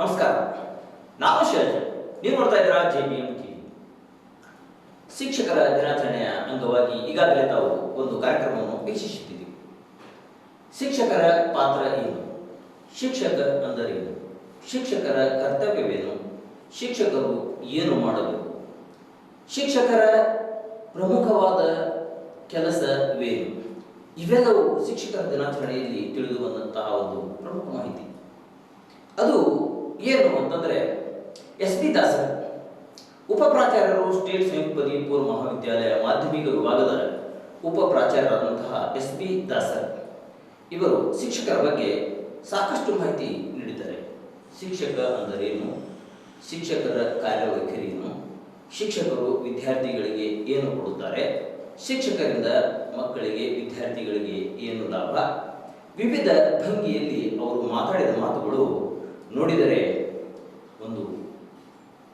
ನಮಸ್ಕಾರ. ನಾನು ಶೈಲಜ. ನೀವು ನೋಡ್ತಾ ಇದ್ದೀರಾ ಜೆ ಬಿ ಎಂ ಟಿವಿ ಶಿಕ್ಷಕರ ದಿನಾಚರಣೆಯ ಅಂಗವಾಗಿ ಈಗಾಗಲೇ ತಾವು ಒಂದು ಕಾರ್ಯಕ್ರಮವನ್ನು ವೀಕ್ಷಿಸುತ್ತಿದ್ದೀವಿ. ಶಿಕ್ಷಕರ ಪಾತ್ರ ಏನು? ಶಿಕ್ಷಕ ಏನು? ಶಿಕ್ಷಕರ ಕರ್ತವ್ಯವೇನು? ಶಿಕ್ಷಕರು ಏನು ಮಾಡಬೇಕು? ಶಿಕ್ಷಕರ ಪ್ರಮುಖವಾದ ಕೆಲಸವೇನು? ಇವೆಲ್ಲವೂ ಶಿಕ್ಷಕರ ದಿನಾಚರಣೆಯಲ್ಲಿ ತಿಳಿದು ಬಂದಂತಹ ಒಂದು ಪ್ರಮುಖ ಮಾಹಿತಿ. ಅದು ಏನು ಅಂತಂದ್ರೆ ಎಸ್ ಪಿ ದಾಸರ್ ಉಪ ಪ್ರಾಚಾರ್ಯರು ಸ್ಟೇಟ್ ಸಂಯುಕ್ತ ಪದವಿ ಪೂರ್ವ ಮಹಾವಿದ್ಯಾಲಯ ಮಾಧ್ಯಮಿಕ ವಿಭಾಗದ ಉಪ ಪ್ರಾಚಾರ್ಯರಾದಂತಹ ಎಸ್ ಪಿ ದಾಸರ್. ಇವರು ಶಿಕ್ಷಕರ ಬಗ್ಗೆ ಸಾಕಷ್ಟು ಮಾಹಿತಿ ನೀಡಿದ್ದಾರೆ. ಶಿಕ್ಷಕ ಅಂದರೇನು? ಶಿಕ್ಷಕರ ಕಾರ್ಯವೈಖರಿಯನ್ನು ಶಿಕ್ಷಕರು ವಿದ್ಯಾರ್ಥಿಗಳಿಗೆ ಏನು ಕೊಡುತ್ತಾರೆ? ಶಿಕ್ಷಕರಿಂದ ಮಕ್ಕಳಿಗೆ ವಿದ್ಯಾರ್ಥಿಗಳಿಗೆ ಏನು ಲಾಭ? ವಿವಿಧ ಭಂಗಿಯಲ್ಲಿ ಅವರು ಮಾತಾಡಿದ ಮಾತುಗಳು ನೋಡಿದರೆ ಒಂದು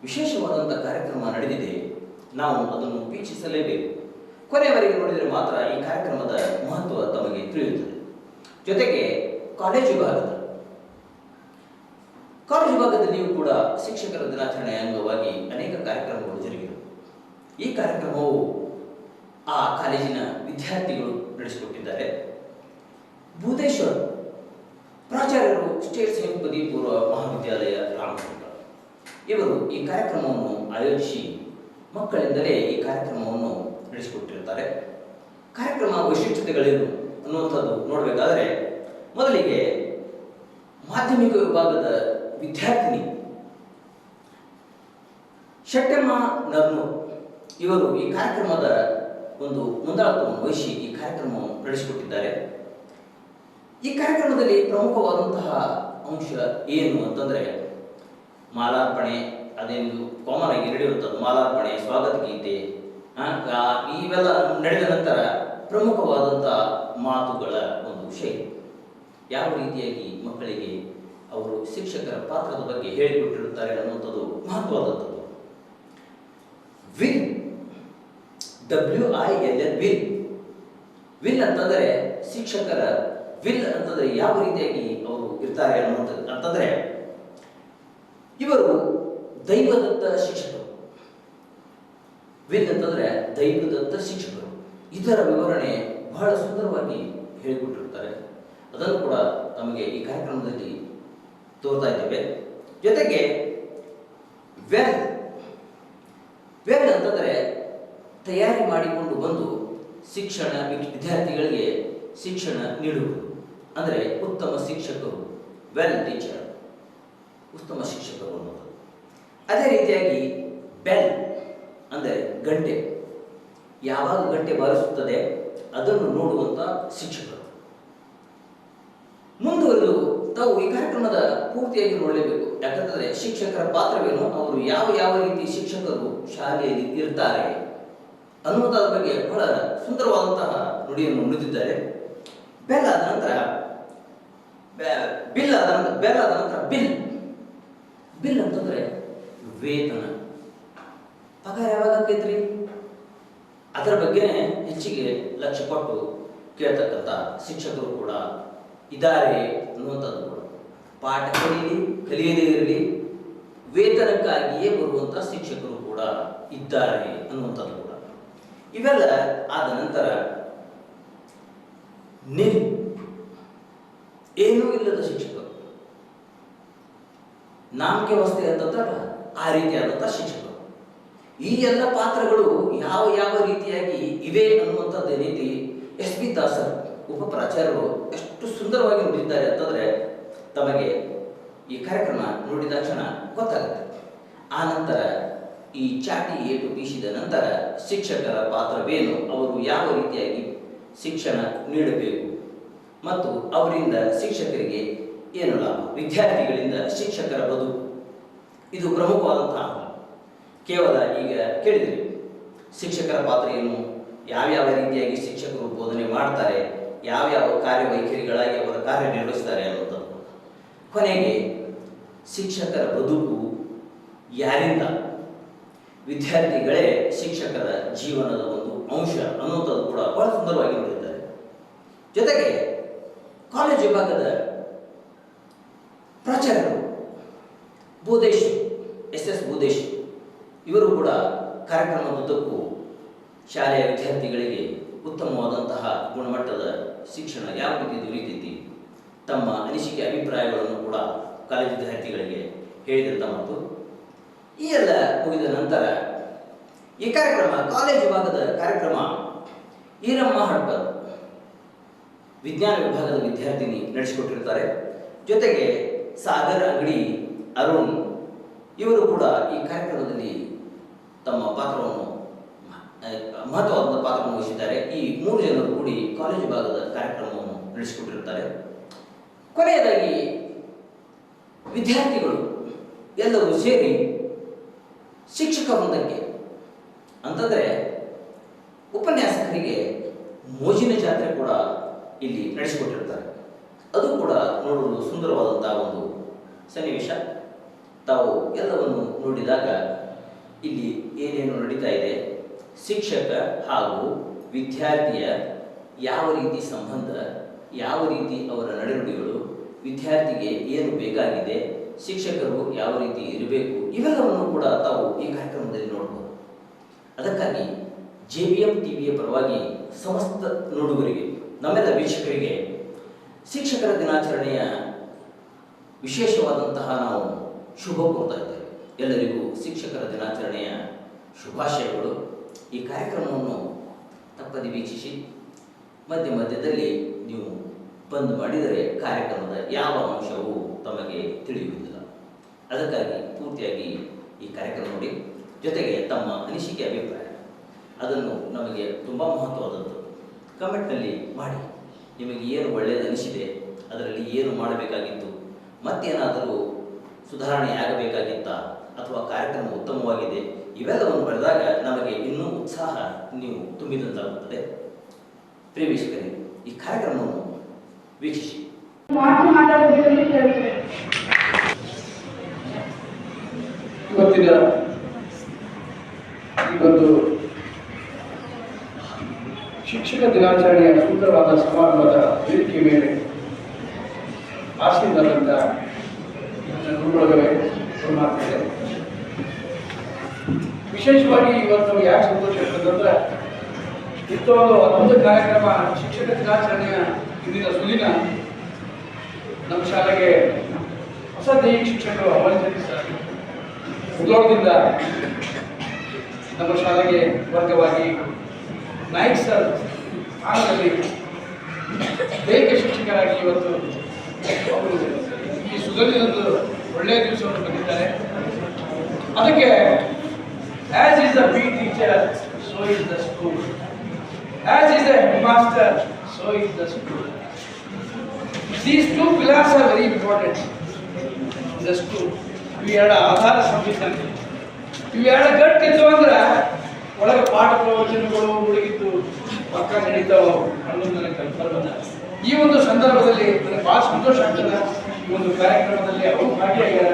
ವಿಶೇಷವಾದಂಥ ಕಾರ್ಯಕ್ರಮ ನಡೆದಿದೆ. ನಾವು ಅದನ್ನು ವೀಕ್ಷಿಸಲೇಬೇಕು. ಕೊನೆಯವರೆಗೆ ನೋಡಿದರೆ ಮಾತ್ರ ಈ ಕಾರ್ಯಕ್ರಮದ ಮಹತ್ವ ತಮಗೆ ತಿಳಿಯುತ್ತದೆ. ಜೊತೆಗೆ ಕಾಲೇಜು ವಿಭಾಗದ ಕಾಲೇಜು ವಿಭಾಗದಲ್ಲಿಯೂ ಕೂಡ ಶಿಕ್ಷಕರ ದಿನಾಚರಣೆಯ ಅಂಗವಾಗಿ ಅನೇಕ ಕಾರ್ಯಕ್ರಮಗಳು ಜರುಗಿದವು. ಈ ಕಾರ್ಯಕ್ರಮವು ಆ ಕಾಲೇಜಿನ ವಿದ್ಯಾರ್ಥಿಗಳು ನಡೆಸಿಕೊಟ್ಟಿದ್ದಾರೆ. ಭೂತೇಶ್ವರ್ ಪ್ರಾಚಾರ್ಯರು ಸ್ಟೇಟ್ ಪದವಿ ಪೂರ್ವ ಮಹಾವಿದ್ಯಾಲಯ ರಾಮದುರ್ಗ ಇವರು ಈ ಕಾರ್ಯಕ್ರಮವನ್ನು ಆಯೋಜಿಸಿ ಮಕ್ಕಳಿಂದಲೇ ಈ ಕಾರ್ಯಕ್ರಮವನ್ನು ನಡೆಸಿಕೊಟ್ಟಿರ್ತಾರೆ. ಕಾರ್ಯಕ್ರಮ ವೈಶಿಷ್ಟ್ಯತೆಗಳೇನು ಅನ್ನುವಂಥದ್ದು ನೋಡಬೇಕಾದರೆ, ಮೊದಲಿಗೆ ಮಾಧ್ಯಮಿಕ ವಿಭಾಗದ ವಿದ್ಯಾರ್ಥಿನಿ ಶೆಟ್ಟಮ್ಮ ನರ್ನೂರ್ ಇವರು ಈ ಕಾರ್ಯಕ್ರಮದ ಒಂದು ಮುಂದಾಳತ್ವವನ್ನು ವಹಿಸಿ ಈ ಕಾರ್ಯಕ್ರಮವನ್ನು ನಡೆಸಿಕೊಟ್ಟಿದ್ದಾರೆ. ಈ ಕಾರ್ಯಕ್ರಮದಲ್ಲಿ ಪ್ರಮುಖವಾದಂತಹ ಅಂಶ ಏನು ಅಂತಂದ್ರೆ ಮಾಲಾರ್ಪಣೆ ಅದೇನು ಕಾಮನ್ ಆಗಿ ನಡೆಯುವಂಥದ್ದು, ಮಾಲಾರ್ಪಣೆ, ಸ್ವಾಗತ ಗೀತೆ ಇವೆಲ್ಲ ನಡೆದ ನಂತರ ಪ್ರಮುಖವಾದಂತಹ ಮಾತುಗಳ ಒಂದು ವಿಷಯ ಯಾವ ರೀತಿಯಾಗಿ ಮಕ್ಕಳಿಗೆ ಅವರು ಶಿಕ್ಷಕರ ಪಾತ್ರದ ಬಗ್ಗೆ ಹೇಳಿಕೊಟ್ಟಿರುತ್ತಾರೆ ಅನ್ನುವಂಥದ್ದು ಮಹತ್ವವಾದಂಥದ್ದು. Will W I L L will will ಅಂತಂದರೆ ಶಿಕ್ಷಕರ ವಿಲ್ ಅಂತಂದ್ರೆ ಯಾವ ರೀತಿಯಾಗಿ ಅವರು ಇರ್ತಾರೆ ಅನ್ನುವಂಥದ್ದು. ಅಂತಂದ್ರೆ, ಇವರು ದೈವದತ್ತ ಶಿಕ್ಷಕರು. ವಿಲ್ ಅಂತಂದ್ರೆ ದೈವದತ್ತ ಶಿಕ್ಷಕರು. ಇದರ ವಿವರಣೆ ಬಹಳ ಸುಂದರವಾಗಿ ಹೇಳಿಕೊಟ್ಟಿರ್ತಾರೆ. ಅದನ್ನು ಕೂಡ ನಮಗೆ ಈ ಕಾರ್ಯಕ್ರಮದಲ್ಲಿ ತೋರ್ತಾ ಇದ್ದೇವೆ. ಜೊತೆಗೆ, ವೆಲ್ ವೆಲ್ ಅಂತಂದ್ರೆ ತಯಾರಿ ಮಾಡಿಕೊಂಡು ಬಂದು ಶಿಕ್ಷಣ ವಿದ್ಯಾರ್ಥಿಗಳಿಗೆ ಶಿಕ್ಷಣ ನೀಡುವುದು. ಅಂದರೆ ಉತ್ತಮ ಶಿಕ್ಷಕರು ವೆಲ್ ಟೀಚರ್ ಉತ್ತಮ ಶಿಕ್ಷಕರು ಅನ್ನೋದು. ಅದೇ ರೀತಿಯಾಗಿ ಬೆಲ್ ಅಂದರೆ ಗಂಟೆ. ಯಾವಾಗ ಗಂಟೆ ಬಾರಿಸುತ್ತದೆ ಅದನ್ನು ನೋಡುವಂತ ಶಿಕ್ಷಕರು. ಮುಂದುವರೆದು ತಾವು ಈ ಕಾರ್ಯಕ್ರಮದ ಪೂರ್ತಿಯಾಗಿ ನೋಡಲೇಬೇಕು. ಯಾಕಂದರೆ ಶಿಕ್ಷಕರ ಪಾತ್ರವೇನು? ಅವರು ಯಾವ ಯಾವ ರೀತಿ ಶಿಕ್ಷಕರು ಶಾಲೆಯಲ್ಲಿ ಇರ್ತಾರೆ ಅನ್ನುವುದರ ಬಗ್ಗೆ ಬಹಳ ಸುಂದರವಾದಂತಹ ನುಡಿಯನ್ನು ನುಡಿದಿದ್ದಾರೆ. ಬೆಲ್ ಆದ ನಂತರ ಬಿಲ್ ಆದ ನಂತರ, ಬೆಲ್ ಆದ ನಂತರ ಬಿಲ್. ಬಿಲ್ ಅಂತಂದ್ರೆ ವೇತನ. ಪಗಾರ ಯಾವಾಗ ಆಕೈತ್ರಿ? ಅದರ ಬಗ್ಗೆನೇ ಹೆಚ್ಚಿಗೆ ಲಕ್ಷ್ಯ ಕೊಟ್ಟು ಕೇಳ್ತಕ್ಕಂಥ ಶಿಕ್ಷಕರು ಕೂಡ ಇದ್ದಾರೆ ಅನ್ನುವಂಥದ್ದು ಕೂಡ. ಪಾಠ ಕಲಿಯಲಿ ಕಲಿಯದೇ ಇರಲಿ. ವೇತನಕ್ಕಾಗಿಯೇ ಬರುವಂಥ ಶಿಕ್ಷಕರು ಕೂಡ ಇದ್ದಾರೆ ಅನ್ನುವಂಥದ್ದು ಕೂಡ. ಇವೆಲ್ಲ ಆದ ನಂತರ ನಿಲ್ ಏನೂ ಇಲ್ಲದ ಶಿಕ್ಷಕರು. ನಾಮಕೆ ವ್ಯವಸ್ಥೆ ಅಂತಂದಾಗ ಆ ರೀತಿಯಾದಂಥ ಶಿಕ್ಷಕರು. ಈ ಎಲ್ಲ ಪಾತ್ರಗಳು ಯಾವ ಯಾವ ರೀತಿಯಾಗಿ ಇವೆ ಅನ್ನುವಂಥದ್ದು ರೀತಿ ಎಸ್ ಪಿ ದಾಸರ್, ಉಪ ಪ್ರಾಚಾರ್ಯರು ಎಷ್ಟು ಸುಂದರವಾಗಿ ನುಡಿದಿದ್ದಾರೆ ಅಂತಂದರೆ ತಮಗೆ ಈ ಕಾರ್ಯಕ್ರಮ ನೋಡಿದ ತಕ್ಷಣ ಗೊತ್ತಾಗುತ್ತೆ. ಆ ನಂತರ ಈ ಚಾಟಿ ಏಟು ಬೀಸಿದ ನಂತರ ಶಿಕ್ಷಕರ ಪಾತ್ರವೇನು, ಅವರು ಯಾವ ರೀತಿಯಾಗಿ ಶಿಕ್ಷಣ ನೀಡಬೇಕು ಮತ್ತು ಅವರಿಂದ ಶಿಕ್ಷಕರಿಗೆ ಏನು ಲಾಭ? ವಿದ್ಯಾರ್ಥಿಗಳಿಂದ ಶಿಕ್ಷಕರ ಬದುಕು. ಇದು ಪ್ರಮುಖವಾದಂತಹ. ಕೇವಲ ಈಗ ಕೇಳಿದ್ರಿ, ಶಿಕ್ಷಕರ ಪಾತ್ರ ಏನು ಯಾವ್ಯಾವ ರೀತಿಯಾಗಿ ಶಿಕ್ಷಕರು ಬೋಧನೆ ಮಾಡ್ತಾರೆ, ಯಾವ್ಯಾವ ಕಾರ್ಯವೈಖರಿಗಳಾಗಿ ಅವರ ಕಾರ್ಯನಿರ್ವಹಿಸ್ತಾರೆ ಅನ್ನೋದನ್ನು ಕೊನೆಗೆ, ಶಿಕ್ಷಕರ ಬದುಕು ಯಾರಿಂದ? ವಿದ್ಯಾರ್ಥಿಗಳೇ ಶಿಕ್ಷಕರ ಜೀವನದ ಒಂದು ಅಂಶ ಅನ್ನುವಂಥದ್ದು ಕೂಡ ಬಹಳ ಸುಂದರವಾಗಿ ನೋಡಿದ್ದಾರೆ. ಜೊತೆಗೆ ಕಾಲೇಜ್ ವಿಭಾಗದ ಪ್ರಾಚಾರ್ಯರು ಭೂದೇಶ್, ಎಸ್ ಎಸ್ ಭೂದೇಶ್, ಇವರು ಕೂಡ ಕಾರ್ಯಕ್ರಮದುದ್ದಕ್ಕೂ ಶಾಲೆಯ ವಿದ್ಯಾರ್ಥಿಗಳಿಗೆ ಉತ್ತಮವಾದಂತಹ ಗುಣಮಟ್ಟದ ಶಿಕ್ಷಣ ಯಾವ ರೀತಿ ದೊರೀತೈತಿ ತಮ್ಮ ಅನಿಸಿಕೆ ಅಭಿಪ್ರಾಯಗಳನ್ನು ಕೂಡ ಕಾಲೇಜು ವಿದ್ಯಾರ್ಥಿಗಳಿಗೆ ಹೇಳಿದಂಥ ಮಾತು. ಈ ಎಲ್ಲ ಮುಗಿದ ನಂತರ ಈ ಕಾರ್ಯಕ್ರಮ ಕಾಲೇಜು ವಿಭಾಗದ ಕಾರ್ಯಕ್ರಮ ಈರಮ್ಮ ಹಡ್ಪರ್ ವಿಜ್ಞಾನ ವಿಭಾಗದ ವಿದ್ಯಾರ್ಥಿನಿ ನಡೆಸಿಕೊಟ್ಟಿರ್ತಾರೆ. ಜೊತೆಗೆ ಸಾಗರ್ ಅಂಗಡಿ ಅರುಣ್ ಇವರು ಕೂಡ ಈ ಕಾರ್ಯಕ್ರಮದಲ್ಲಿ ತಮ್ಮ ಪಾತ್ರವನ್ನು ಮಹತ್ವವಾದ ಪಾತ್ರವನ್ನು ವಹಿಸಿದ್ದಾರೆ. ಈ ಮೂರು ಜನರು ಕೂಡಿ ಕಾಲೇಜು ಭಾಗದ ಕಾರ್ಯಕ್ರಮವನ್ನು ನಡೆಸಿಕೊಟ್ಟಿರ್ತಾರೆ. ಕೊನೆಯದಾಗಿ ವಿದ್ಯಾರ್ಥಿಗಳು ಎಲ್ಲರೂ ಸೇರಿ ಶಿಕ್ಷಕ ವೃಂದಕ್ಕೆ ಅಂತಂದರೆ ಉಪನ್ಯಾಸಕರಿಗೆ ಮೋಜಿನ ಜಾತ್ರೆ ಕೂಡ ಇಲ್ಲಿ ನಡೆಸಿಕೊಟ್ಟಿರ್ತಾರೆ ಅದು ಕೂಡ ನೋಡಲು ಸುಂದರವಾದಂತಹ ಒಂದು ಸನ್ನಿವೇಶ. ತಾವು ಎಲ್ಲವನ್ನು ನೋಡಿದಾಗ ಇಲ್ಲಿ ಏನೇನು ನಡೀತಾ ಇದೆ? ಶಿಕ್ಷಕ ಹಾಗೂ ವಿದ್ಯಾರ್ಥಿಯ ಯಾವ ರೀತಿ ಸಂಬಂಧ, ಯಾವ ರೀತಿ ಅವರ ನಡೆನುಡಿಗಳು ವಿದ್ಯಾರ್ಥಿಗೆ ಏನು ಬೇಕಾಗಿದೆ, ಶಿಕ್ಷಕರು ಯಾವ ರೀತಿ ಇರಬೇಕು, ಇವೆಲ್ಲವನ್ನು ಕೂಡ ತಾವು ಈ ಕಾರ್ಯಕ್ರಮದಲ್ಲಿ ನೋಡಬಹುದು ಅದಕ್ಕಾಗಿ ಜೆ ಬಿ ಎಂ ಟಿವಿಯ ಪರವಾಗಿ ಸಮಸ್ತ ನೋಡುಗರಿಗೆ ನಮ್ಮೆಲ್ಲ ವೀಕ್ಷಕರಿಗೆ ಶಿಕ್ಷಕರ ದಿನಾಚರಣೆಯ ವಿಶೇಷವಾದಂತಹ ನಾವು ಶುಭ ಕೋರ್ತಾ ಇದ್ದೇವೆ. ಎಲ್ಲರಿಗೂ ಶಿಕ್ಷಕರ ದಿನಾಚರಣೆಯ ಶುಭಾಶಯಗಳು. ಈ ಕಾರ್ಯಕ್ರಮವನ್ನು ತಪ್ಪದೆ ವೀಕ್ಷಿಸಿ, ಮಧ್ಯ ಮಧ್ಯದಲ್ಲಿ ನೀವು ಬಂದ್ ಮಾಡಿದರೆ ಕಾರ್ಯಕ್ರಮದ ಯಾವ ಅಂಶವೂ ತಮಗೆ ತಿಳಿಯುವುದಿಲ್ಲ. ಅದಕ್ಕಾಗಿ ಪೂರ್ತಿಯಾಗಿ ಈ ಕಾರ್ಯಕ್ರಮ ನೋಡಿ, ಜೊತೆಗೆ ತಮ್ಮ ಅನಿಸಿಕೆ, ಅಭಿಪ್ರಾಯ, ಅದನ್ನು ನಮಗೆ ತುಂಬ ಮಹತ್ವವಾದದ್ದು ಕಮೆಂಟ್ನಲ್ಲಿ ಮಾಡಿ. ನಿಮಗೆ ಏನು ಒಳ್ಳೆಯದು ಅನಿಸಿದೆ ಅದರಲ್ಲಿ ಏನು ಮಾಡಬೇಕಾಗಿತ್ತು ಮತ್ತೇನಾದರೂ ಸುಧಾರಣೆ ಆಗಬೇಕಾಗಿತ್ತ ಅಥವಾ ಕಾರ್ಯಕ್ರಮ ಉತ್ತಮವಾಗಿದೆ ಇವೆಲ್ಲವನ್ನು ಬರೆದಾಗ ನಮಗೆ ಇನ್ನೂ ಉತ್ಸಾಹ ನೀವು ತುಂಬಿದಂತಾಗುತ್ತದೆ. ಪ್ರಿಯ ವೀಕ್ಷಕರೇ ಈ ಕಾರ್ಯಕ್ರಮವನ್ನು ವೀಕ್ಷಿಸಿ. ಇವತ್ತಿನ ಈ ಒಂದು ಶಿಕ್ಷಕ ದಿನಾಚರಣೆಯ ಸುಂದರವಾದ ಸಮಾರಂಭದ ವೇದಿಕೆ ಮೇಲೆ ಆಸೀನರಾದಂಥ ವಿಶೇಷವಾಗಿ ಇವತ್ತು ಯಾಕೆ ಸಂತೋಷ ಇರ್ತದಂದ್ರೆ ಒಂದು ಅದ್ಭುತ ಕಾರ್ಯಕ್ರಮ ಶಿಕ್ಷಕ ದಿನಾಚರಣೆಯ ಇಂದಿನ ಸುದಿನ ನಮ್ಮ ಶಾಲೆಗೆ ಹೊಸ ದೈಹಿಕ ಶಿಕ್ಷಕರು ಸರ್ ಉದ್ಯೋಗದಿಂದ ನಮ್ಮ ಶಾಲೆಗೆ ವರ್ಗವಾಗಿ ನಾಯಕ್ ಸರ್ ಸ್ಥಾನದಲ್ಲಿ ದೈಹಿಕ ಶಿಕ್ಷಕರಾಗಿ ಇವತ್ತು ಅವರು ಈ ಸುಗಂಧದೊಂದು ಒಳ್ಳೆಯ ದಿವಸವನ್ನು ಬಂದಿದ್ದಾರೆ ಅದಕ್ಕೆ as is the B teacher so is the school as is the master so is the school these two pillars are very important in the school ಇವು ಎರಡು ಆಧಾರ ಸಂವಿಧಾನ. ಇವು ಎರಡು ಗಟ್ಟಿತ್ತು ಅಂದ್ರೆ ಒಳಗೆ ಪಾಠ ಪ್ರವಚನಗಳು ಉಳಿಗಿದ್ದು ಪಕ್ಕ ನಡೀತಾವ ಅನ್ನೋದು ನನಗೆ ಈ ಒಂದು ಸಂದರ್ಭದಲ್ಲಿ ನನಗೆ ಬಹಳ ಸಂತೋಷ ಆಗ್ತದ. ಈ ಒಂದು ಕಾರ್ಯಕ್ರಮದಲ್ಲಿ ಅವರು ಭಾಗಿಯಾಗ್ಯಾರ.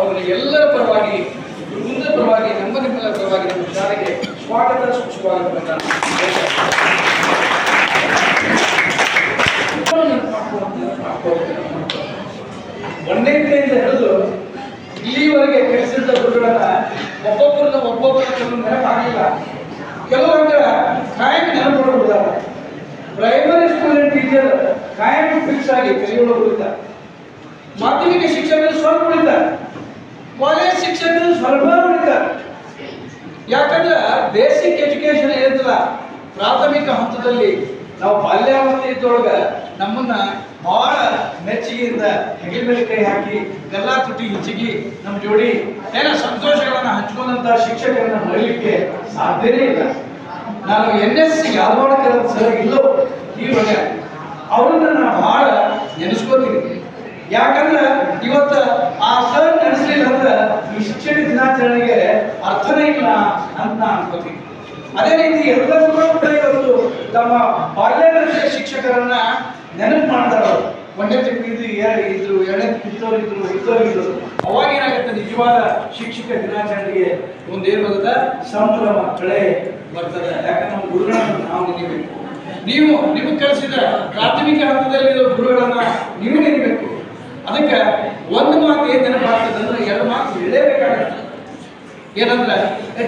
ಅವ್ರಿಗೆ ಎಲ್ಲರ ಪರವಾಗಿ ಮುಂದೆ ಪರವಾಗಿ ನಮ್ಮ ನಿಮ್ಮೆಲ್ಲರ ಪರವಾಗಿ ನಮ್ಮ ಶಾಲೆಗೆ ಸ್ವಾಗತ ಸುಸ್ವಾಗತವನ್ನು ಹಿಡಿದು ಇಲ್ಲಿವರೆಗೆ ಕೆಲಸದ ಗುರುಗಳನ್ನ ಒಬ್ಬೊಬ್ಬರನ್ನ ಒಬ್ಬೊಬ್ಬರ ನೆನಪಾಗಿಲ್ಲ ಕೆಲವೊಂದು ಕಾಯಂ ನೆನಪುಳಿದ್ದಾರೆ ಪ್ರೈಮರಿ ಸ್ಕೂಲ್ ಟೀಚರ್ ಕಾಯಂ ಫಿಕ್ಸ್ ಆಗಿ ಕುಳಿತ ಮಾಧ್ಯಮಿಕ ಶಿಕ್ಷಣದಲ್ಲಿ ಸ್ವಲ್ಪ ಉಳಿತ ಕಾಲೇಜ್ ಶಿಕ್ಷಕರು ಸ್ವಲ್ಪ ಉಳಿತ ಯಾಕಂದ್ರೆ ಬೇಸಿಕ್ ಎಜುಕೇಶನ್ ಏನಿಲ್ಲ ಪ್ರಾಥಮಿಕ ಹಂತದಲ್ಲಿ ನಾವು ಬಾಲ್ಯಾವಸ್ಥೆ ಇದ್ದೊಳಗೆ ನಮ್ಮನ್ನ ಬಹಳ ಮೆಚ್ಚುಗೆಯಿಂದ ಹೆಗಲ ಮೇಲೆ ಕೈ ಹಾಕಿ, ಗಲ್ಲಾ ತುಟಿ ಹಿಚ್ಚಿಗಿ ನಮ್ಮ ಜೋಡಿ ಏನೋ ಸಂತೋಷಗಳನ್ನ ಹಂಚ್ಕೊಂಡಂತ ಶಿಕ್ಷಕರನ್ನ ಮರಲಿಕ್ಕೆ ಸಾಧ್ಯನೇ ಇಲ್ಲ. ನಾನು N S C Yadavadkar sir ಇಲ್ಲೋ ಇವಾಗ ಅವ್ರನ್ನ ನಾನು ಬಹಳ ನೆನೆಸ್ಕೋತೀನಿ. ಯಾಕಂದ್ರೆ ಇವತ್ತು ಆ ಸರ್ ನಡೆಸಲಿಲ್ಲ ಅಂದ್ರೆ ಈ ಶಿಕ್ಷಣ ದಿನಾಚರಣೆಗೆ ಅರ್ಥನೇ ಇಲ್ಲ ಅಂತ ನಾನು ಅನ್ಕೋತೀನಿ. ಅದೇ ರೀತಿ ಎಲ್ಲರೂ ಕೂಡ ಇವತ್ತು ತಮ್ಮ ಬಾಲ್ಯ ಶಿಕ್ಷಕರನ್ನ ನೆನಪು ಮಾಡ್ತಾರೆ ಅವರು. ಒಂದೇ ಇದ್ದು ಎರಡು ಇದ್ರು ಎರಡನೇ ಇದ್ದವ್ರು ಇದ್ರು ಅವಾಗ ಏನಾಗುತ್ತೆ? ನಿಜವಾದ ಶಿಕ್ಷಕ ದಿನಾಚರಣೆಗೆ ಒಂದೇನು ಬರ್ತದ ಸಂಭ್ರಮ, ಕಳೆ ಬರ್ತದೆ. ಯಾಕಂದ್ರೆ ನಮ್ಮ ಗುರುಗಳನ್ನು ನಾವು ನೆನಿಬೇಕು. ನೀವು ನಿಮಗೆ ಕಲಿಸಿದ ಪ್ರಾಥಮಿಕ ಹಂತದಲ್ಲಿರೋ ಗುರುಗಳನ್ನ ನೀವು ನೆನಿಬೇಕು. ಅದಕ್ಕೆ ಒಂದು ಮಾತು ಏನ್ ನೆನಪಾಗ್ತದೆ ಅಂದ್ರೆ ಎರಡು ಮಾತು ಹೇಳಲೇಬೇಕಾಗತ್ತೆ ಏನಂದ್ರೆ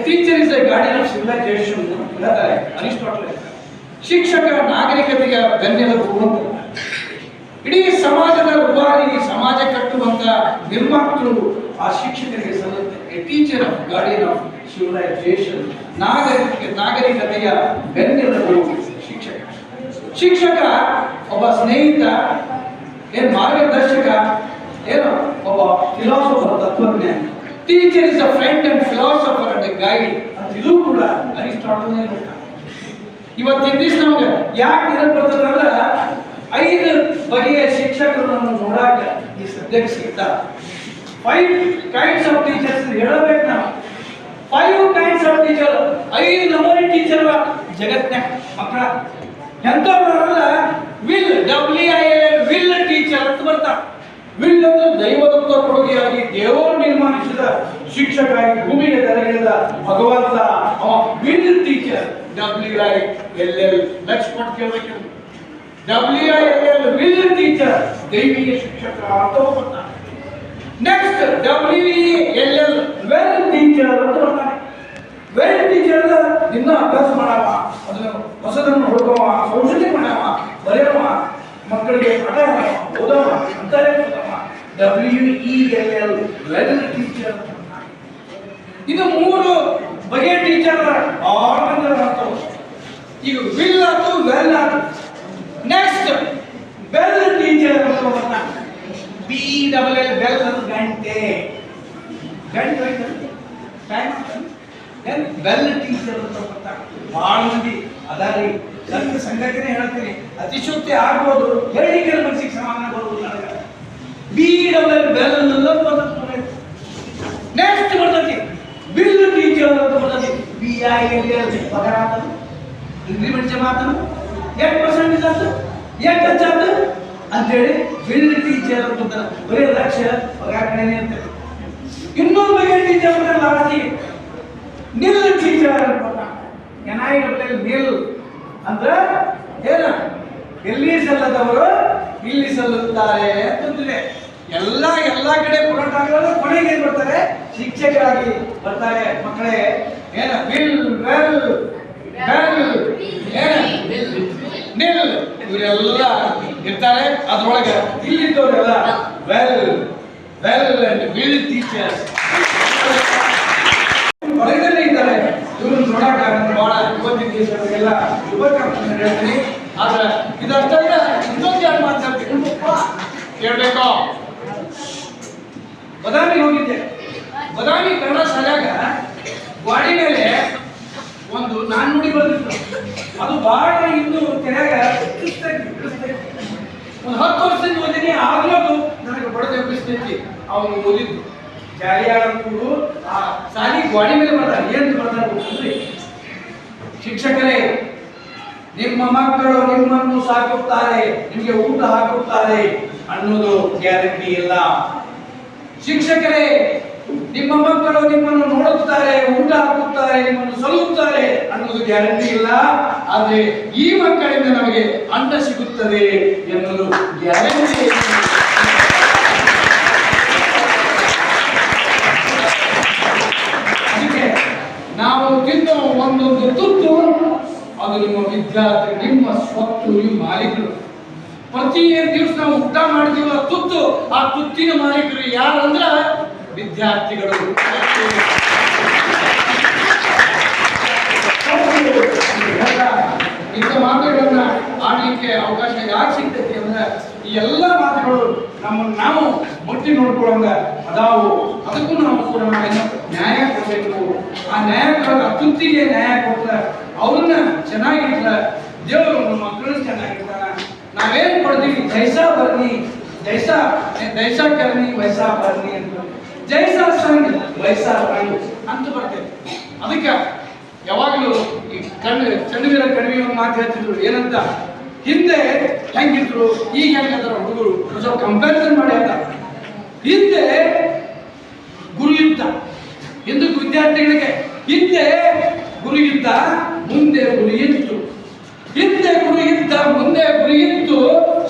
teacher is a guardian of civilisation ಹೇಳ್ತಾರೆ ಅರಿಸ್ಟಾಟಲ್. ಶಿಕ್ಷಕ ನಾಗರಿಕತೆಯ ಬೆನ್ನೆಲುಬು ಇಡೀ ಸಮಾಜದ ರೂವಾರಿ ಸಮಾಜ ಕಟ್ಟುವಂತ ನಿರ್ಮಾತೃ ಆ ಶಿಕ್ಷಕರಿಗೆ ಸಲ್ಲುತ್ತೆ. Teacher of guardian of civilisation ನಾಗರಿಕ, ನಾಗರಿಕತೆಯ ಬೆನ್ನೆಲುಬು ಶಿಕ್ಷಕ. ಶಿಕ್ಷಕ, ಒಬ್ಬ ಸ್ನೇಹಿತ, ಏನ್ ಮಾರ್ಗದರ್ಶಕ, ಏನು ಒಬ್ಬ philosopher ತತ್ವಜ್ಞಾನಿ teacher is a friend and philosopher and guide ಅಂತ ಇದು ಕೂಡ ಅರಿಸ್ಟಾಟಲ್ ಇವತ್ತಿನ ದಿವಸ ನಮ್ಗೆ ಯಾಕೆ ನೆನಪು ಬರ್ತದೆ ಅಂದ್ರೆ ಐದು ಬಗೆಯ ಶಿಕ್ಷಕರು ನಮ್ಮ ನೋಡಾಕ ಈ ಸಬ್ಜೆಕ್ಟ್ ಸಿಗ್ತಾರೆ ಫೈವ್ ಕೈಂಡ್ಸ್ ಆಫ್ ಟೀಚರ್ಸ್ ಹೇಳಬೇಕು ನಾವು. ಫೈವ್ ಕೈಂಡ್ಸ್ ಆಫ್ ಟೀಚರ್ ಐದು ನಮೂನಿ ಟೀಚರ್ ಜಗತ್ನ್ಯಾಗ ಮಕ್ಕಳ. ಎಂಥವ್ರಲ್ಲ will W I L will teacher ಅಂತ ಬರ್ತಾ ವಿಲ್ ಅಂದ್ರೆ ದೈವದತ್ತ ಕೊಡುಗೆಯಾಗಿ ದೇವರು ನಿರ್ಮಾಣಿಸಿದ ಶಿಕ್ಷಕ ಭೂಮಿಗೆ ತೆರಗಿದ ಭಗವಂತ. Will teacher W I L L Laxman ಕೇಳಬೇಕು W I L will teacher ದೈವಿಕ ಶಿಕ್ಷಕ ಅಂತ ಬರ್ತಾನೆ next W L L well teacher ಅಂತ ವೆಲ್ ಟೀಚರ್ ದಿನ ಅಭ್ಯಾಸ ಮಾಡವ ಅದನ್ನು ಹೊಸದನ್ನು ಹುಡುಕವ ಸಂಶೋಧನೆ ಮಾಡವ ಬರೆಯವ ಮಕ್ಕಳಿಗೆ ಪಾಠ ಓದವ ಅಂತಾರೆ W E L L well teacher ಇದು ಮೂರು ಬಗೆಯ ಟೀಚರ್ ಆರ್ಡರ್ ಈಗ ವಿಲ್ ಆಯ್ತು ವೆಲ್ ಆಯ್ತು ನೆಕ್ಸ್ಟ್ ವೆಲ್ ಟೀಚರ್ ಅಂತ ಬರ್ತಾನೆ ಬಿ ಡಬಲ್ ಎಲ್ ಬೆಲ್ ಅಂದ್ರೆ ಗಂಟೆ ಗಂಟೆ ಟೈಮ್ ಏನ್ ಬೆಲ್ ಟೀಚರ್ ಅಂತ ಬರ್ತಾರೆ ಭಾಳ ಮಂದಿ ಅದಾರಿ ನನ್ನ ಸಂಘಟನೆ ಹೇಳ್ತೀನಿ ಅತಿಶೋಕ್ತಿ ಆಗ್ಬೋದು ಹೇಳಿಕೆ ಮನಸ್ಸಿಗೆ ಸಮಾನ ಬರುವುದಿಲ್ಲ ನನಗೆ ಬಿ ಡಬಲ್ ಎಲ್ ಬೆಲ್ ಬರ್ತದೆ ನೆಕ್ಸ್ಟ್ ಬರ್ತೈತಿ ಬಿಲ್ ಟೀಚರ್ ಅಂತ ಬರ್ತೈತಿ ಬಿ ಐ ಎಲ್ ಎಲ್ ಪಗಾರ ಆಗ್ತದೆ ಇಂಕ್ರಿಮೆಂಟ್ ಜಮಾ ಆಗ್ತದೆ ಎಷ್ಟು ಪರ್ಸೆಂಟೇಜ್ ಆಗ್ತದೆ ಎಷ್ಟು ಹಚ್ಚಾಗ್ತದೆ ಅಂತೇಳಿ ಬಿಲ್ ಟೀಚರ್ ಅಂತ ಬರೀ ಲಕ್ಷ ಪಗಾರ ಅಂತ. ಇನ್ನೊಂದು ಬಗೆ ಟೀಚರ್ ಅಂದ್ರೆ ಲಾಸ್ಟಿ ನಿಲ್ ಟೀಚರ್ ಏನಾಗಿರುತ್ತೆ ನಿಲ್ ಅಂದ್ರೆ ಏನ? ಎಲ್ಲಿ ಸಲ್ಲದವರು ಇಲ್ಲಿ ಸಲ್ಲುತ್ತಾರೆ ಅಂತಂದ್ರೆ ಎಲ್ಲ ಎಲ್ಲ ಕಡೆ ಪುರಾಟಗಳು ಕೊನೆಗೆ ಏನ್ ಬರ್ತಾರೆ ಶಿಕ್ಷಕರಾಗಿ ಬರ್ತಾರೆ. ಮಕ್ಕಳೇ, ಏನ? ಬಿಲ್ ವೆಲ್ ವೆಲ್, ಏನ? ನಿಲ್ ಇವರೆಲ್ಲ ಇರ್ತಾರೆ, ಅದ್ರೊಳಗೆ ಇಲ್ಲಿದ್ದವರೆಲ್ಲ well well and will teachers ಹೊರಗಡೆ ಇದ್ದಾರೆ. ಇವ್ರು ನೋಡಕ್ ಬಹಳ. ಇವತ್ತಿನ ದಿವಸಗಳಿಗೆಲ್ಲ ಶುಭಾಕಾಂಕ್ಷೆ ಹೇಳ್ತೀನಿ. ಆದ್ರೆ ಇದಷ್ಟಲ್ಲ ಇನ್ನೊಂದು ಎರಡು ಮಾತಾಡ್ತೀನಿ ಕೇಳ್ಬೇಕು. ಬದಾಮಿ ಹೋಗಿದ್ದೆ. ಬದಾಮಿ ಕನ್ನಡ ಶಾಲ್ಯಾಗ ಗಾಡಿ ಮೇಲೆ ಒಂದು ನಾಣ್ಣುಡಿ ಬಂದಿತ್ತು ಅದು ಬಹಳ ಇನ್ನು ಒಂದು ಹತ್ತು ವರ್ಷದಿಂದ ಓದಿನಿ, ಆಗ್ಲೂ ನನಗೆ ಬಡದೆ ಎಬ್ಬಿಸ್ತೈತಿ ಅವನು ಓದಿದ್ದು. ಜಾಲಿಯಾಡಂತೂ ಆ ಸಾಲಿ ಗ್ವಾಡಿ ಮೇಲೆ ಬರ್ತಾರೆ ಏನ್ ಬರ್ತಾರೆ? ಶಿಕ್ಷಕರೇ, ನಿಮ್ಮ ಮಕ್ಕಳು ನಿಮ್ಮನ್ನು ಸಾಕುತ್ತಾರೆ, ನಿಮಗೆ ಊಟ ಹಾಕುತ್ತಾರೆ ಅನ್ನೋದು ಗ್ಯಾರಂಟಿ ಇಲ್ಲ. ಶಿಕ್ಷಕರೇ ನಿಮ್ಮ ಮಕ್ಕಳು ನಿಮ್ಮನ್ನು ನೋಡುತ್ತಾರೆ ಊಟ ಹಾಕುತ್ತಾರೆ ನಿಮ್ಮನ್ನು ಸಲ್ಲುತ್ತಾರೆ ಅನ್ನೋದು ಗ್ಯಾರಂಟಿ ಇಲ್ಲ. ಆದ್ರೆ ಈ ಮಕ್ಕಳಿಂದ ನಮಗೆ ಅಂಡ ಸಿಗುತ್ತದೆ ಎನ್ನುವುದು ಗ್ಯಾರಂಟಿ ಅದಕ್ಕೆ ನಾವು ತಿನ್ನುವ ಒಂದೊಂದು ತುತ್ತು, ಅದು ನಿಮ್ಮ ವಿದ್ಯಾರ್ಥಿ, ನಿಮ್ಮ ಸ್ವತ್ತು, ನಿಮ್ಮ ಮಾಲೀಕರು. ಪ್ರತಿ ದಿವಸ ನಾವು ಊಟ ಮಾಡ್ತೀವಲ್ಲ ತುತ್ತು, ಆ ತುತ್ತಿನ ಮಾಲೀಕರು ಯಾರಂದ್ರ ವಿದ್ಯಾರ್ಥಿಗಳು ಇಂಥ ಮಾತುಗಳನ್ನ ಆಡಲಿಕ್ಕೆ ಅವಕಾಶ ಯಾಕೆ ಸಿಗ್ತೈತಿ ಅಂದ್ರೆ ಈ ಎಲ್ಲ ಮಾತುಗಳು ನಮ್ಮನ್ನು ನಾವು ಮುಟ್ಟಿ ನೋಡ್ಕೊಳ್ಳೋಂಗ ಅದಾವು. ಅದಕ್ಕೂ ನಾವು ಕೂಡ ನ್ಯಾಯ ಕೊಡಬೇಕು. ಆ ನ್ಯಾಯ ಕೊಡೋದು ತುತ್ತಿಗೆ ನ್ಯಾಯ ಕೊಟ್ಟ ಅವ್ರನ್ನ ಚೆನ್ನಾಗಿಟ್ಲ ದೇವರು ನಮ್ಮ ಮಕ್ಕಳನ್ನ ಚೆನ್ನಾಗಿರ್ತಾನ ನಾವೇನ್ ಕೊಡ್ತೀವಿ? ದೈಸ ಬರ್ನಿ ದೈಸಾ ದೈಸ ಕರ್ನಿ ವಯಸ್ಸ ಬರ್ನಿ ಅಂತ. ಜೈಸಾ ಸಾಂಗ್ ವೈಸಾ ಸಂಘ ಅಂತ ಬರ್ತೇವೆ ಅದಕ್ಕೆ ಯಾವಾಗಲೂ ಈ ಕಣ್ಣು ಚಂಡವೀರ ಕಡಿಮೆ ಒಂದು ಮಾತು ಹೇಳ್ತಿದ್ರು. ಏನಂತ? ಹಿಂದೆ ಹೆಂಗಿದ್ರು? ಈಗ ಹೆಂಗದ್ರ ಹುಡುಗರು. ಸ್ವಲ್ಪ ಕಂಪ್ಯಾರಿಸನ್ ಮಾಡಿ ಅಂತ. ಹಿಂದೆ ಗುರು ಯುದ್ಧ. ಹಿಂದಕ್ಕೆ ವಿದ್ಯಾರ್ಥಿಗಳಿಗೆ ಹಿಂದೆ ಗುರು ಯುದ್ಧ, ಮುಂದೆ ಗುರಿ ಇತ್ತು ಹಿಂದೆ ಗುರು ಇದ್ದ ಮುಂದೆ ಗುರಿ ಇತ್ತು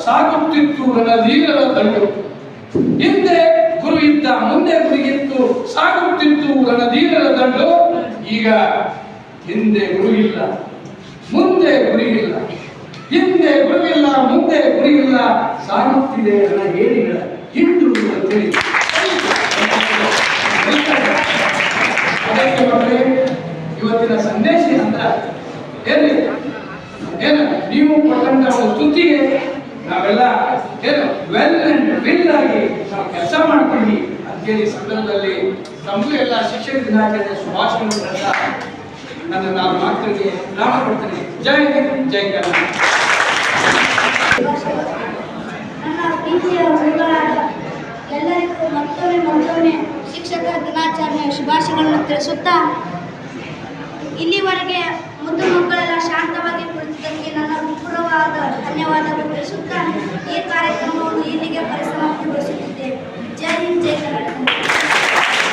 ಸಾಗುತ್ತಿತ್ತು ನನ್ನ ಲೀಲರ ಕಣ್ಣು ಹಿಂದೆ ಇದ್ದ ಮುಂದೆ ಗುರಿಗಿತ್ತು ಸಾಗುತ್ತಿತ್ತು ರಣಧೀರರ ದಂಡು. ಈಗ ಹಿಂದೆ ಗುರು ಇಲ್ಲ, ಮುಂದೆ ಗುರಿ ಇಲ್ಲ. ಹಿಂದೆ ಗುರುವಿಲ್ಲ ಮುಂದೆ ಗುರಿ ಇಲ್ಲ. ಸಾಗುತ್ತಿದೆ ನನ್ನ ಹಿಂಡು ಹಿಂದು ಅದಕ್ಕೆ ಇವತ್ತಿನ ಸಂದೇಶ ಏನಂದ್ರ, ಏನು ಏನು, ನೀವು ಕೊಟ್ಟಂತ ಒಂದು ಸ್ತುತಿಗೆ ನಾವೆಲ್ಲ ಏನು ವೆಲ್ ಅಂಡ್ ವಿಲ್ ಆಗಿ ನಾವು ಕೆಲಸ ಮಾಡ್ಕೊಂಡು ಅಂತೇಳಿ ಸಂದರ್ಭದಲ್ಲಿ ತಮಗೂ ಎಲ್ಲ ಶಿಕ್ಷಕ ದಿನಾಚರಣೆ ಸುಭಾಷಣ ನನ್ನ ನಾನು ಮಾತೃಗೆ ನಾಮ ಕೊಡ್ತೇನೆ. ಜೈ ಹಿಂದ್, ಜೈ ಕರ್ನಾಟಕ ಎಲ್ಲರಿಗೂ ಮತ್ತೊಮ್ಮೆ ಮತ್ತೊಮ್ಮೆ ಶಿಕ್ಷಕ ದಿನಾಚರಣೆಯ ಶುಭಾಶಯಗಳನ್ನು ತಿಳಿಸುತ್ತಾ, ಇಲ್ಲಿವರೆಗೆ ಮುದ್ದು ಮಕ್ಕಳೆಲ್ಲ ಶಾಂತವಾಗಿ ಕುಳಿತಿದ್ದಕ್ಕೆ ನನ್ನ ವಿಪುಲವಾದ ಧನ್ಯವಾದಗಳು ತಿಳಿಸುತ್ತಾ ಈ ಕಾರ್ಯಕ್ರಮವನ್ನು ಇಲ್ಲಿಗೆ ಪರಿಸಮಾಪ್ತಿಗೊಳಿಸುತ್ತಿದ್ದೇವೆ ಜೈ ಹಿಂದ್, ಜೈ ಕರ್ನಾಟಕ.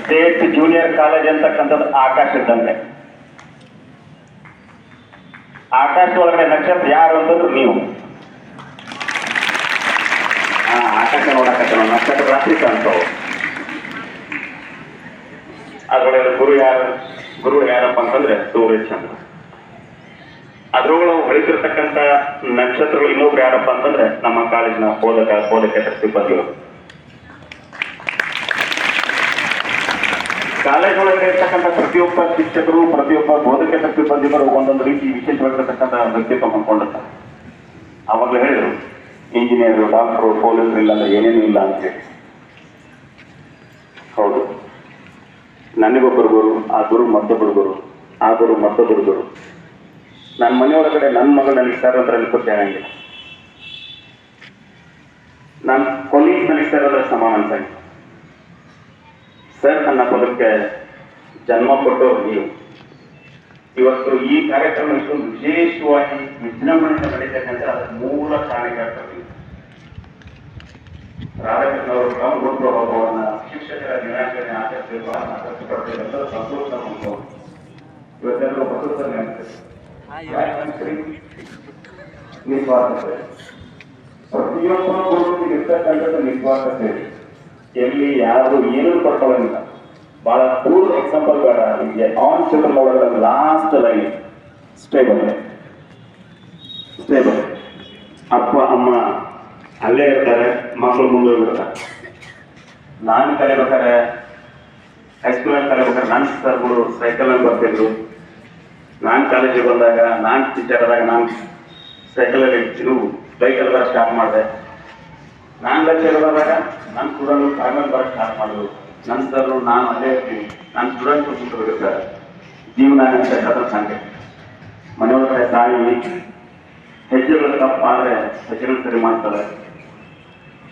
ಸ್ಟೇಟ್ ಜೂನಿಯರ್ ಕಾಲೇಜ್ ಅಂತಕ್ಕಂಥದ್ದು ಆಕಾಶ ಇದ್ದಂತೆ ಆಕಾಶ ನಕ್ಷತ್ರ ಯಾರು ಅಂತಂದ್ರೆ ನೀವು. ಹಾ ಆಕಾಶ ನೋಡಕತ್ತ ನಕ್ಷತ್ರ ರಾತ್ರಿ ಕಾಣ್ತಾವ. ಅದರೊಳಗೆ ಗುರು ಯಾರು, ಗುರು ಯಾರಪ್ಪ ಅಂತಂದ್ರೆ ಸೂರ್ಯ ಚಂದ್ರ ಅದ್ರೊಳಗೆ ಹೊಳಿತಿರ್ತಕ್ಕಂಥ ನಕ್ಷತ್ರಗಳು ಇನ್ನೊಬ್ರು ಯಾರಪ್ಪ ಅಂತಂದ್ರೆ ನಮ್ಮ ಕಾಲೇಜಿನ ಬೋಧಕ ಬೋಧಕ ಸಿಬ್ಬಂದಿಗಳು. ಕಾಲೇಜ್ ಒಳಗಡೆ ಇರ್ತಕ್ಕಂಥ ಪ್ರತಿಯೊಬ್ಬ ಶಿಕ್ಷಕರು, ಪ್ರತಿಯೊಬ್ಬ ಬೋಧಕ ಸಿಬ್ಬಂದಿಗಳು ಒಂದೊಂದು ರೀತಿ ವಿಶೇಷವಾಗಿರ್ತಕ್ಕಂಥ ವ್ಯಕ್ತಿತ್ವ ಹೊಂದ್ಕೊಂಡಿರ್ತಾರೆ ಅವಾಗಲೇ ಹೇಳಿದ್ರು, ಇಂಜಿನಿಯರ್, ಡಾಕ್ಟರ್, ಪೊಲೀಸರು ಇಲ್ಲ ಅಂದ್ರೆ ಏನೇನು ಇಲ್ಲ ಅಂತ ಹೇಳಿ. ಹೌದು. ನನಗೊಬ್ಬರು ಗುರು ಆ ಗುರು ಮತ್ತೊಬ್ಬರು ಗುರು ಆ ಗುರು ಮತ್ತೊಬ್ಬರು ಗುರು ನನ್ನ ಮನೆಯೊಳಗಡೆ ನನ್ನ ಮಗಳು ನನಗೆ ಸರ್ ಅಂದ್ರೆ ಅನ್ಕೊತೇ ಹಂಗಿಲ್ಲ ನನ್ನ ಕೊಲೀಗ್ ನನಗೆ ಸರ್ ಅಂದ್ರೆ ಸಮಾನ ಅನ್ಸಂಗಿಲ್ಲ ಸರ್ ನನ್ನ ಪದಕ್ಕೆ ಜನ್ಮ ಕೊಟ್ಟವರು ನೀವು ಇವತ್ತು ಈ ಕಾರ್ಯಕ್ರಮ ಇಷ್ಟೊಂದು ವಿಶೇಷವಾಗಿ ವಿಜೃಂಭಣೆಯಿಂದ ನಡೀತಕ್ಕಂಥ ಅದರ ಮೂಲ ಕಾರಣಕರ್ತರು ನೀವು. ರಾಧಾಕೃಷ್ಣ ಅವರು ತಮ್ಮ ಹುಟ್ಟುಹಬ್ಬವನ್ನ ಶಿಕ್ಷಕರ ದಿನಾಚರಣೆ ಆಚರಿಸಿ ಬಹಳ ಆಸಕ್ತಿ ಪಡ್ತಾರೆ ಎಲ್ಲರೂ ಸಂತೋಷ ಹೊಂದ್ಕೊಂಡು ಇವತ್ತೆಲ್ಲರೂ ಹೊಸತನ್ನು ನೆನಪಿಸಿ ಯಾಕೆ ನೆನಪಿಸಿ? ನಿಸ್ವಾರ್ಥತೆ ಪ್ರತಿಯೊಬ್ಬ ಗುರುವಿಗೆ ಇರ್ತಕ್ಕಂಥದ್ದು ನಿಸ್ವಾರ್ಥತೆ ಎಲ್ಲಿ ಯಾರು ಏನೂ ಪಡ್ಕೊಳ್ಳೋದಿಲ್ಲ ಬಹಳ ಕೂಲ್ ಎಕ್ಸಾಂಪಲ್ ಬೇಡ. ನಿಮಗೆ ಆನ್ ಚಿತ್ರ ಒಳಗಡೆ ಲಾಸ್ಟ್ ಲೈನ್ ಸ್ಟೇಬಲ್ ಸ್ಟೇಬಲ್ ಅಪ್ಪ, ಅಮ್ಮ, ಅಲ್ಲೇ ಇರ್ತಾರೆ ಮಕ್ಕಳು ಮುಂದೆ ಹೋಗ್ಬಿಡ್ತಾರೆ. ನಾನು ಕಲಿಬೇಕಾರೆ ಹೈಸ್ಕೂಲಲ್ಲಿ ಕಲಿಬೇಕಾದ್ರೆ ನನ್ನ ಸರ್ಗಳು ಸೈಕಲಲ್ಲಿ ಬರ್ತಿದ್ರು. ನಾನು ಕಾಲೇಜಿಗೆ ಬಂದಾಗ ನಾನು ಟೀಚರ್ ಆದಾಗ ನಾನು ಸೈಕಲಲ್ಲಿ ಬೈಕ್ ಬರೋ ಸ್ಟಾರ್ಟ್ ಮಾಡಿದೆ. ನಾನು ಲೆಕ್ಚರ್ ಬಂದಾಗ ನನ್ನ ಸ್ಟೂಡೆಂಟ್ ಕಾರಲ್ಲಿ ಬರೋಕ್ಕೆ ಸ್ಟಾರ್ಟ್ ಮಾಡಿದ್ರು. ನಂತರ ನಾನು ಅಲ್ಲೇ ಇರ್ತೀನಿ. ನನ್ನ ಸ್ಟೂಡೆಂಟ್ ಹೋಗಿರ್ತಾರೆ. ಜೀವನ ಹೇಳೋದ್ರ ಸಂಖ್ಯೆ. ಮನೆಯೊಳಗಡೆ ತಾಯಿ ಹೆಜ್ಜೆಗಳು ತಪ್ಪಾದ್ರೆ ಹೆಜ್ಜೆಗಳು ಸರಿ ಮಾಡ್ತಾರೆ.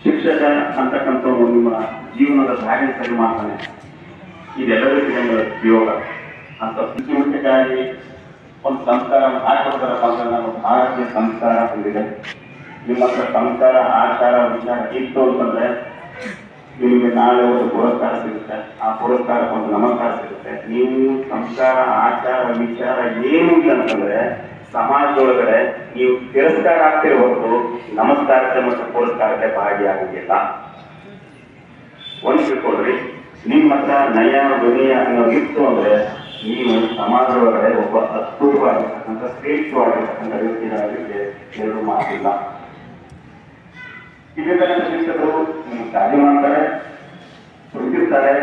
ಶಿಕ್ಷಕ ಅಂತಕ್ಕಂಥವ್ರು ನಿಮ್ಮ ಜೀವನದ ದಾರಿ ಸರಿ ಮಾಡ್ತಾನೆ. ಇದೆಲ್ಲರೂ ಸಿಗಂಗಿಲ್ಲ ಉಪಯೋಗ. ಅಂತ ಬುದ್ಧಿಮುಟ್ಟಿಗಾಗಿ ಒಂದು ಸಂಸ್ಕಾರ ಹಾಕೊಡ್ತಾರಪ್ಪ ಅಂದ್ರೆ ನಾನು ಭಾರತೀಯ ಸಂಸ್ಕಾರ ಹೊಂದಿದೆ. ನಿಮ್ಮ ಹತ್ರ ಸಂಸ್ಕಾರ ಆಚಾರ, ವಿಚಾರ ಇತ್ತು ಅಂತಂದ್ರೆ ನಿಮಗೆ ನಾಳೆ ಒಂದು ಪುರಸ್ಕಾರ ಸಿಗುತ್ತೆ. ಆ ಪುರಸ್ಕಾರಕ್ಕೆ ಒಂದು ನಮಸ್ಕಾರ ಸಿಗುತ್ತೆ. ನೀವು ಸಂಸ್ಕಾರ ಆಚಾರ, ವಿಚಾರ ಏನು ಇಲ್ಲ ಅಂತಂದ್ರೆ ಸಮಾಜದೊಳಗಡೆ ನೀವು ತಿರಸ್ಕಾರ ಆಗ್ತಿರೋ ಹೊರತು ನಮಸ್ಕಾರಕ್ಕೆ ಮತ್ತು ಪುರಸ್ಕಾರಕ್ಕೆ ಭಾಗಿಯಾಗುವುದಿಲ್ಲ. ತಿಳ್ಕೊಳ್ರಿ, ನಿಮ್ಮ ಹತ್ರ ನಯ ಧ್ವನಿಯ ಅನ್ನೋದು ಇತ್ತು ಅಂದ್ರೆ ನೀವು ಸಮಾಜದೊಳಗಡೆ ಒಬ್ಬ ಅದ್ಭುತವಾಗಿರ್ತಕ್ಕಂಥ, ಶ್ರೇಷ್ಠವಾಗಿರ್ತಕ್ಕಂಥ ವ್ಯಕ್ತಿಗಳಾಗಲಿಕ್ಕೆ ಎರಡು ಮಾತಿಲ್ಲ ಇದರಿಂದ ಶಿಕ್ಷಕರು ಕಾರ್ಯ ಮಾಡ್ತಾರೆ ದುಡಿದಿರ್ತಾರೆ